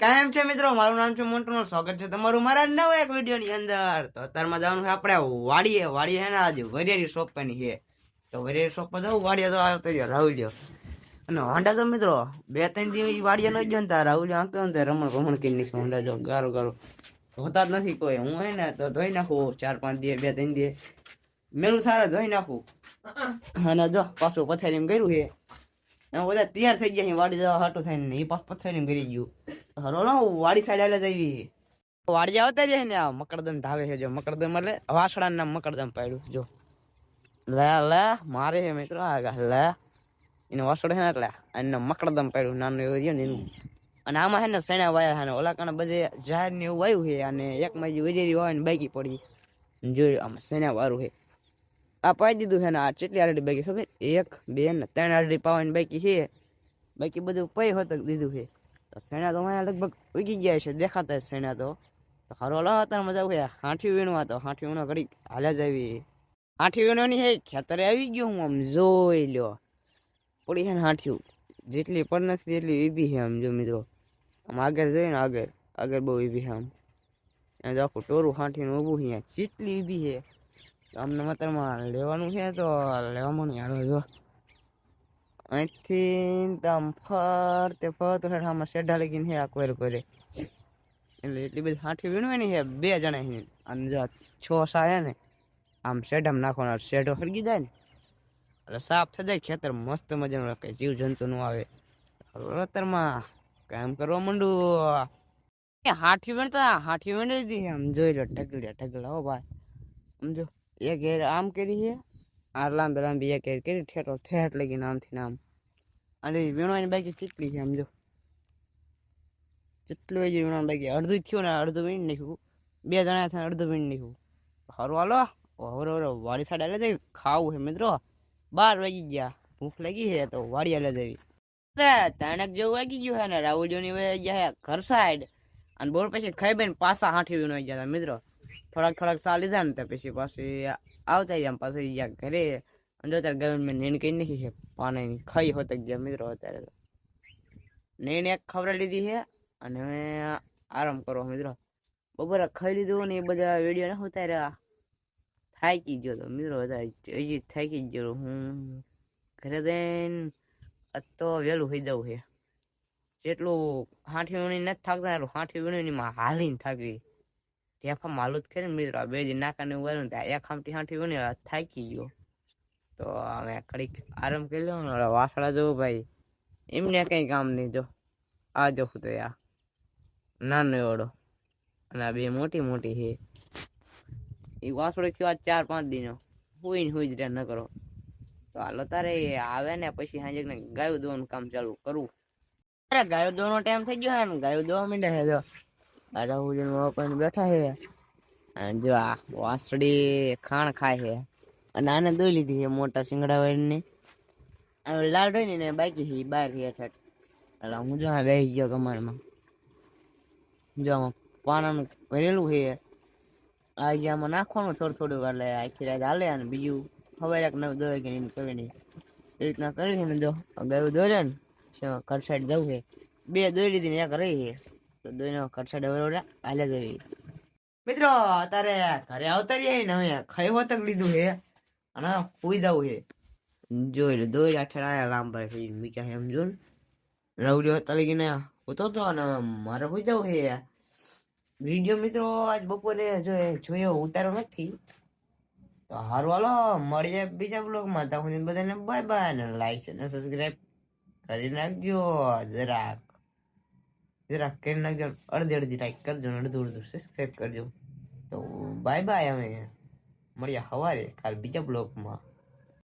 કાયમ છે મિત્રો? મારું નામ છે મોન્ટુનો સ્વાગત છે તમારું મારા નવા એક વીડિયો ની અંદર. તો અત્યારમાં જવાનું છે આપણે વાડીએ. વાડીએ છે ને આજે વરિયાળી શોપવાની છે. તો વરિયાળી શોપ પર જવું વાડીએ તો આવતો રહ્યો રાહુલ અને હોન્ડા તો મિત્રો. બે ત્રણ દિવસ વાડીએ નો ગયો ને તાર. રાહુલ આંકતો ને રમણ ભમણ કરી નાખ્યું હોન્ડા જો ગારો ગારો. હોતા જ નથી કોઈ. હું હે ને તો ધોઈ નાખું. ચાર, પાંચ દિવસ, બે, ત્રણ દિવસ. મેલું થારે ધોઈ નાખું. અને જો પાછું પથારી કર્યું છે. બધા તૈયાર થઈ ગયા વાડી જવા હાટો થઈને ને એ પાછું પથારી કરી ગયું. હરો નો, વાડી સાઈડ આલે જઈ વાડી આવતા જાય ને આ મકરદમ ધાવે છે, જો મકરદમ એટલે વાસણા નામ મકરદમ પાડ્યું, જો. લે લે, મારે હે મિત્રો આગા લે. એને વાસણ છે ને એટલે એને મકરદમ પાડ્યું, નાનું એવું રહ્યું ને એનું. અને આમાં હે ને સેણા વાયા હે ને ઓલા કાને બધે જાહેર ને એવું આવ્યું છે, અને એક માજી વીજળી હોય ને બાકી પડી. જોયું, આમાં સેણા વાળું છે. આ પાઈ દીધું છે ને આ કેટલી આરડી બાકી ખબર? એક, બે ને ત્રણ આરડી પાવાની બાકી છે. બાકી બધું પૈ હોતક દીધું છે તો સેણા તો અહીંયા લગભગ ઉગી ગયા છે, દેખાતા છે સેણા તો. તો ખરો લો અત્યારે મજા આવું. હાંઠી વીણવા તો, હાંઠી વીણો ઘડી હાલ્યા જ આવી. હાંઠી વીણવાની હે, ખેતરે આવી ગયો હું આમ જોઈ લ્યો. પડી છે ને હાંઠિયું. જેટલી પણ નથી એટલી ઈબી છે આમ જો મિત્રો. આમ આગળ જોઈએ ને આગળ આગળ બહુ ઈબી છે આમ. એ આખું ટોરું હાંઠીને ઊભું છે જેટલી ઊભી છે અમને મતલબમાં લેવાનું છે તો લેવામાં નહીં હાલો જો. અહીંથી આમ ફરતે ફરતો હેઠ આમાં શેઢા લગીને છે આ કોઈ કોઈ એટલે એટલી બધી હાથી વીણવાની છે, બે જણા અને જો છ સાયા ને, આમ શેઢામાં નાખવાના શેઢો હરગી જાય ને. એટલે સાફ થઈ જાય, ખેતર મસ્ત મજાનું કઈ જીવ જંતુ નું આવે. રતરમાં કામ કરવા માંડું. હાથી વીણતા હાથી વીણી દીધી આમ જોઈ લો ઢગલ્યા ઢગલા, હો ભાઈ. સમજો? એક હેર આમ કરી છે આ લાંબી લાંબી એક હેર કરી ઠેઠો ઠેઠ લગીને આમથી ને આમ અને વીણવાની બાકી કેટલી છે આમ જો જેટલું એ વીણવાનું બાકી અડધું થયું ને અડધું વીણ નાખ્યું બે જણા થાય અડધું વીણ નાખ્યું હરો હાલો હરો હરો વાડી સાઈડ આલે જઈ ખાવું છે મિત્રો બાર વાગી ગયા ભૂખ લાગી છે તો વાડી આલે જવી તણક જેવું વાગી ગયું છે ને રાહુલજીની વહી ગયા છે ઘર સાઈડ અને બોર પછી ખાઈ બેન પાછા હાંઠી વીણવા ગયા હતા મિત્રો થોડાક થોડાક સા લીધા ને પછી પાછી આવતા ગયા પાછી ગયા ઘરે. અને અત્યારે ગવર્મેન્ટ નીણ કઈ નાખી છે પાણીની ખાઈ હોત ગયા મિત્રો અત્યારે તો. નીણ એક ખબર લીધી છે અને હવે આરામ કરો મિત્રો. બપોરે ખાઈ લીધું ને એ બધા વીડિયો ના ઉતાર્યા. થાકી ગયો તો મિત્રો હજી થાકી ગયો હું. ઘરે જઈને તો વહેલું થઈ જવું છે. જેટલું હાંઠી વીણી નથી થાકતા, એટલું હાંઠી વીણીમાં હાલીને થાકવી. ઢેફા માલું જ કરે ને મિત્રો. બે જ નાકાને ઉગાડ્યું ત્યાં એક ખામટી હાંઠી ને થાકી ગયો. તો અમે કડીક આરામ કરી લો ને વાસળા જવું ભાઈ. એમને કઈ કામ નહીં જો. આ જો તો આ નાનો એવડો. અને આ બે મોટી મોટી છે. એ વાસળો થયો આ ચાર પાંચ દિનો. હોય ને હોય જ ન કરો તો હાલો તારે આવે ને પછી સાંજે ગાયું દોવાનું કામ ચાલુ કરવું અરે ગાયો દોવાનો ટાઈમ થઈ ગયો હે ને. ગાયો દોવા માંડે છે જો. આ રાહુલ કોઈ બેઠા છે. અને જો આ વાસળી ખાણ ખાય છે. અને આને દોઈ લીધી છે મોટા સિંગડા વાળીને. અને લાલ રહી ને બાકી છે બહાર છે એટલે હું જો આ બેસી ગયો કમાણમાં જો આમાં પાણાનું ભરેલું છે. આ આમાં નાખવાનું થોડું થોડું એટલે આખી રાત હાલે અને બીજું હવે એક નવ દોરે કે કરી નહીં એ રીતના કરી જો. ગયું દોરે ને ઘર સાઈડ જવું છે. બે દોઈ લીધી ને એક રહી છે. તો દોઈનો સાઈડ હવે હાલે મિત્રો તારે ઘરે આવતા રહીએ ને હવે ખાઈ વતક લીધું હે અને સુઈ જવું છે જોઈ લે દોઈ આઠે આયા લાંબા છે મીકા હે સમજો ને રવડિયો તળી ગઈને હોતો તો અને મારે સુઈ જવું છે વીડિયો મિત્રો આજ બપોરે જો જોયો ઉતારો નથી. તો હારું હાલો મળીએ બીજા બ્લોગમાં તો હું બધાને બાય બાય અને લાઈક અને સબસ્ક્રાઈબ કરી નાખજો. જરાક જરાક કરી નાખજો અડધી અડધી લાઈક કરજો ને અડધું અડધું સબસ્ક્રાઈબ કરજો. તો બાય બાય અમે મળ્યા સવારે કાલ બીજા બ્લોગમાં